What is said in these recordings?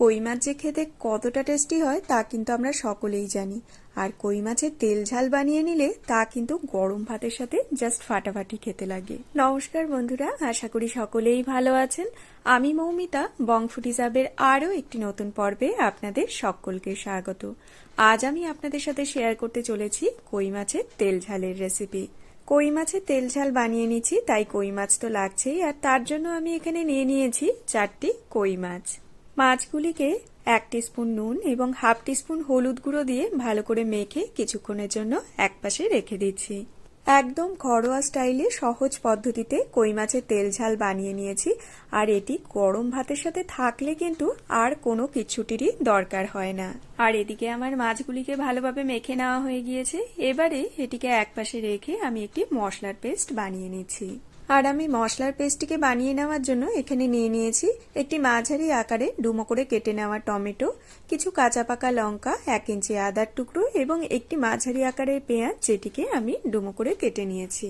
কই মাছ যে খেতে কতটা টেস্টি হয় তা কিন্তু আমরা সকলেই জানি। আর কই মাছের তেল ঝাল বানিয়ে নিলে তা কিন্তু গরম ভাতের সাথে জাস্ট ফাটাফাটি খেতে লাগে। নমস্কার বন্ধুরা, আশা করি সকলেই ভালো আছেন। আমি মৌমিতা, বংফুটি সাবের আরও একটি নতুন পর্বে আপনাদের সকলকে স্বাগত। আজ আমি আপনাদের সাথে শেয়ার করতে চলেছি কই মাছের তেল ঝালের রেসিপি কই মাছের তেল ঝাল বানিয়ে নিচ্ছি, তাই কই মাছ তো লাগছেই, আর তার জন্য আমি এখানে নিয়ে নিয়েছি চারটি কই মাছ। মাছগুলিকে এক স্পুন নুন এবং হাফ স্পুন হলুদ গুঁড়ো দিয়ে ভালো করে মেখে কিছুক্ষণের জন্য একপাশে রেখে দিচ্ছি। একদম ঘরোয়া স্টাইলে সহজ পদ্ধতিতে কই মাছের তেল ঝাল বানিয়ে নিয়েছি আর এটি গরম ভাতের সাথে থাকলে কিন্তু আর কোনো কিছুটিরই দরকার হয় না। আর এদিকে আমার মাছগুলিকে ভালোভাবে মেখে নেওয়া হয়ে গিয়েছে। এবারে এটিকে একপাশে রেখে আমি একটি মশলার পেস্ট বানিয়ে নিচ্ছি। আর আমি মশলার পেস্টটিকে বানিয়ে নেওয়ার জন্য এখানে নিয়ে নিয়েছি একটি মাঝারি আকারে ডুমো করে কেটে নেওয়া টমেটো, কিছু কাঁচা পাকা লঙ্কা, এক ইঞ্চি আদার টুকরো এবং একটি মাঝারি আকারের পেঁয়াজ যেটিকে আমি ডুমো করে কেটে নিয়েছি।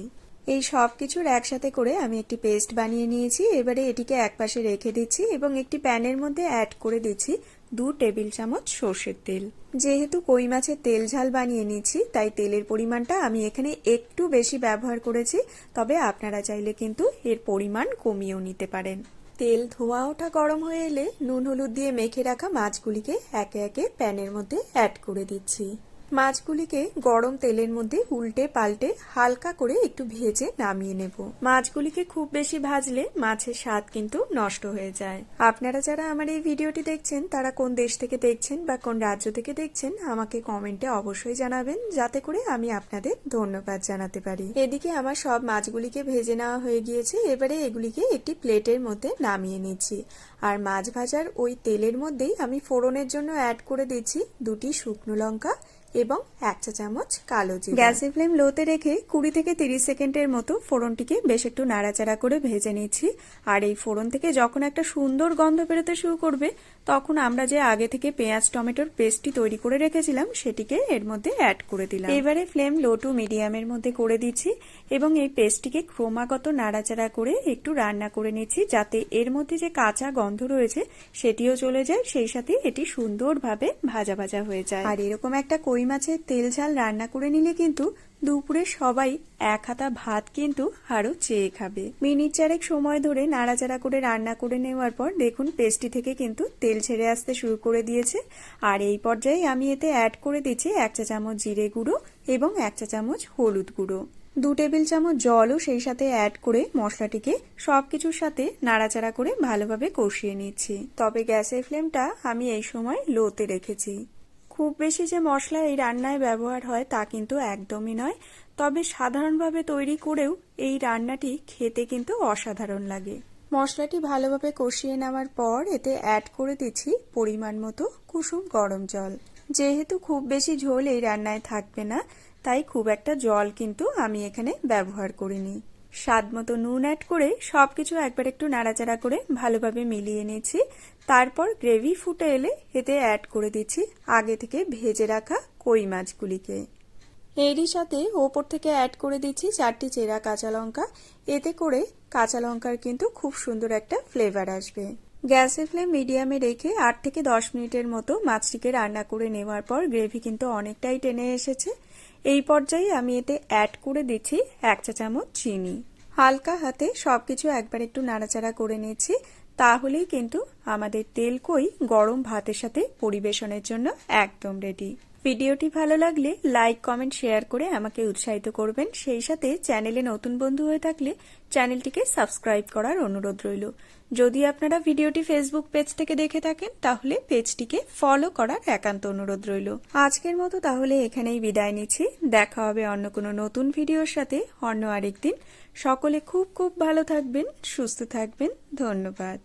এই সব কিছুর একসাথে করে আমি একটি পেস্ট বানিয়ে নিয়েছি। এবারে এটিকে একপাশে রেখে দিচ্ছি এবং একটি প্যানের মধ্যে অ্যাড করে দিচ্ছি দু টেবিল চামচ সর্ষের তেল। যেহেতু কই মাছের তেল ঝাল বানিয়ে নিচ্ছি, তাই তেলের পরিমাণটা আমি এখানে একটু বেশি ব্যবহার করেছি, তবে আপনারা চাইলে কিন্তু এর পরিমাণ কমিয়েও নিতে পারেন। তেল ধোয়া ওঠা গরম হয়ে এলে নুন হলুদ দিয়ে মেখে রাখা মাছগুলিকে একে একে প্যানের মধ্যে অ্যাড করে দিচ্ছি। মাছগুলিকে গরম তেলের মধ্যে উল্টে পাল্টে হালকা করে একটু ভেজে নামিয়ে নেব। মাছগুলিকে খুব বেশি ভাজলে মাছের স্বাদ কিন্তু নষ্ট হয়ে যায়। আপনারা যারা আমার এই ভিডিওটি দেখছেন, তারা কোন দেশ থেকে দেখছেন বা কোন রাজ্য থেকে দেখছেন, আমাকে কমেন্টে অবশ্যই জানাবেন। যাতে করে আমি আপনাদের ধন্যবাদ জানাতে পারি। এদিকে আমার সব মাছগুলিকে ভেজে নেওয়া হয়ে গিয়েছে। এবারে এগুলিকে একটি প্লেটের মধ্যে নামিয়ে নিচ্ছি। আর মাছ ভাজার ওই তেলের মধ্যেই আমি ফোড়নের জন্য অ্যাড করে দিচ্ছি দুটি শুকনো লঙ্কা এবং এক চা চামচ কালো জিরা। গ্যাসের ফ্লেম লোতে রেখে কুড়ি থেকে তিরিশ সেকেন্ডের মতো ফোড়নটিকে বেশ একটু নাড়াচাড়া করে ভেজে নিচ্ছি। আর এই ফোড়ন থেকে যখন একটা সুন্দর গন্ধ বেরোতে শুরু করবে তখন আমরা যে আগে থেকে পেঁয়াজ টমেটোর পেস্টটি তৈরি করে রেখেছিলাম সেটিকে এর মধ্যে অ্যাড করে দিলাম। এবারে ফ্লেম লো টু মিডিয়ামের মধ্যে করে দিচ্ছি এবং এই পেস্টটিকে ক্রমাগত নাড়াচাড়া করে একটু রান্না করে নিচ্ছি যাতে এর মধ্যে যে কাঁচা গন্ধ রয়েছে সেটিও চলে যায় সেই সাথে এটি সুন্দরভাবে ভাজা ভাজা হয়ে যায়। আর এরকম একটা কই মাছের তেল ঝাল রান্না করে নিলে কিন্তু দুপুরে সবাই এক হাতা ভাত কিন্তু আরও চেয়ে খাবে। মিনিট চারেক সময় ধরে নাড়াচাড়া করে রান্না করে নেওয়ার পর দেখুন পেস্টি থেকে কিন্তু তেল ছেড়ে আসতে শুরু করে দিয়েছে। আর এই পর্যায়ে আমি এতে অ্যাড করে দিচ্ছি এক চা চামচ জিরে গুঁড়ো এবং এক চা চামচ হলুদ গুঁড়ো। দু টেবিল চামচ জলও সেই সাথে অ্যাড করে মশলাটিকে সব কিছুর সাথে নাড়াচাড়া করে ভালোভাবে কষিয়ে নিচ্ছি। তবে গ্যাসের ফ্লেমটা আমি এই সময় লোতে রেখেছি। খুব বেশি যে মশলা এই রান্নায় ব্যবহার হয় তা কিন্তু একদমই নয়। তবে সাধারণভাবে তৈরি করেও এই রান্নাটি খেতে কিন্তু অসাধারণ লাগে। মশলাটি ভালোভাবে কষিয়ে নেওয়ার পর এতে অ্যাড করে দিচ্ছি পরিমাণ মতো কুসুম গরম জল। যেহেতু খুব বেশি ঝোল এই রান্নায় থাকবে না, তাই খুব একটা জল কিন্তু আমি এখানে ব্যবহার করিনি। স্বাদ মতো নুন অ্যাড করে সবকিছু একবার একটু নাড়াচাড়া করে ভালোভাবে মিলিয়ে নিয়েছি। তারপর গ্রেভি ফুটে এলে এতে অ্যাড করে দিচ্ছি আগে থেকে ভেজে রাখা কই মাছগুলিকে। এরই সাথে ওপর থেকে অ্যাড করে দিচ্ছি চারটি চেরা কাঁচা লঙ্কা। এতে করে কাঁচা লঙ্কার কিন্তু খুব সুন্দর একটা ফ্লেভার আসবে। গ্যাসের ফ্লেম মিডিয়ামে রেখে আট থেকে দশ মিনিটের মতো মাছটিকে রান্না করে নেওয়ার পর গ্রেভি কিন্তু অনেকটাই টেনে এসেছে। এই পর্যায়ে আমি এতে অ্যাড করে দিচ্ছি এক চা চামচ চিনি। হালকা হাতে সব কিছু একবার একটু নাড়াচাড়া করে নিয়েছি তাহলেই কিন্তু আমাদের তেল কই গরম ভাতের সাথে পরিবেশনের জন্য একদম রেডি ভিডিওটি ভালো লাগলে লাইক, কমেন্ট, শেয়ার করে আমাকে উৎসাহিত করবেন। সেই সাথে চ্যানেলে নতুন বন্ধু হয়ে থাকলে চ্যানেলটিকে সাবস্ক্রাইব করার অনুরোধ রইল। যদি আপনারা ভিডিওটি ফেসবুক পেজ থেকে দেখে থাকেন, তাহলে পেজটিকে ফলো করার একান্ত অনুরোধ রইল। আজকের মতো তাহলে এখানেই বিদায় নিচ্ছি। দেখা হবে অন্য কোনো নতুন ভিডিওর সাথে, অন্য আরেকদিন। সকলে খুব খুব ভালো থাকবেন, সুস্থ থাকবেন। ধন্যবাদ।